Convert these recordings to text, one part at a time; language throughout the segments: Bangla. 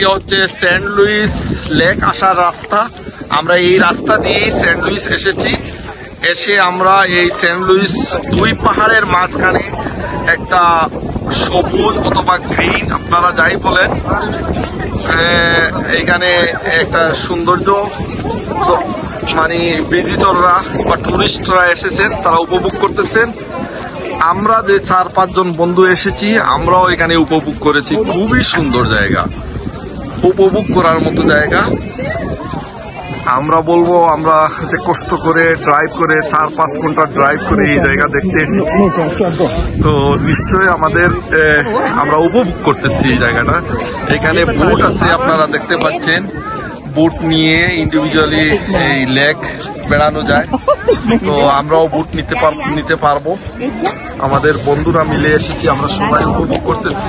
এটি হচ্ছে সেন্ট লুইস লেক আসার রাস্তা। আমরা এই রাস্তা দিয়েই সেন্ট লুইস এসেছি। এসে আমরা এই সেন্ট লুইস দুই পাহাড়ের মাঝখানে একটা সবুজ অথবা গ্রিন আপনারা যাই বলেন আহ, এইখানে একটা সৌন্দর্য মানে ভিজিটররা বা টুরিস্টরা এসেছেন তারা উপভোগ করতেছেন। আমরা যে চার পাঁচজন বন্ধু এসেছি আমরাও এখানে উপভোগ করেছি। খুবই সুন্দর জায়গা। উপভোগ করার মতো জায়গা। আমরা বলব, আমরা যে কষ্ট করে ড্রাইভ করে চার পাঁচ ঘণ্টা ড্রাইভ করে এই জায়গা দেখতে এসেছি। তো নিশ্চয়ই আমাদের আমরা উপভোগ করতেছি এই জায়গাটা। এখানে বোট আছে, আপনারা দেখতে পাচ্ছেন। বোট নিয়ে ইন্ডিভিজুয়ালি এই লেক বেড়ানো যায়। তো আমরাও বুট নিতে পার, নিতে পারব। আমাদের বন্ধুরা মিলে এসেছি, আমরা সবাই উপভোগ করতেছি।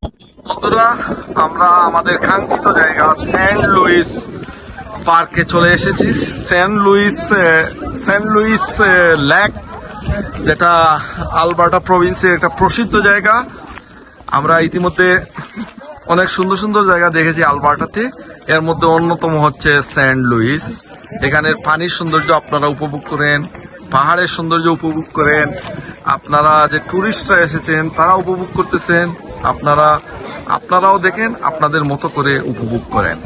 বন্ধুরা, আমরা আমাদের কাঙ্ক্ষিত জায়গা সেন্ট লুইস পার্কে চলে এসেছি। Saint Louise saint Louise lake যেটা আলবার্টা প্রভিন্সের একটা প্রসিদ্ধ জায়গা। আমরা ইতিমধ্যে অনেক সুন্দর সুন্দর জায়গা দেখেছি আলবার্টাতে। এর মধ্যে অন্যতম হচ্ছে সেন্ট লুইস। এখানের পানির সৌন্দর্য আপনারা উপভোগ করেন, পাহাড়ের সৌন্দর্য উপভোগ করেন। আপনারা যে টুরিস্টরা এসেছেন, তারা উপভোগ করতেছেন। আপনারা আপনারাও দেখেন আপনাদের মতো করে উপভোগ করেন।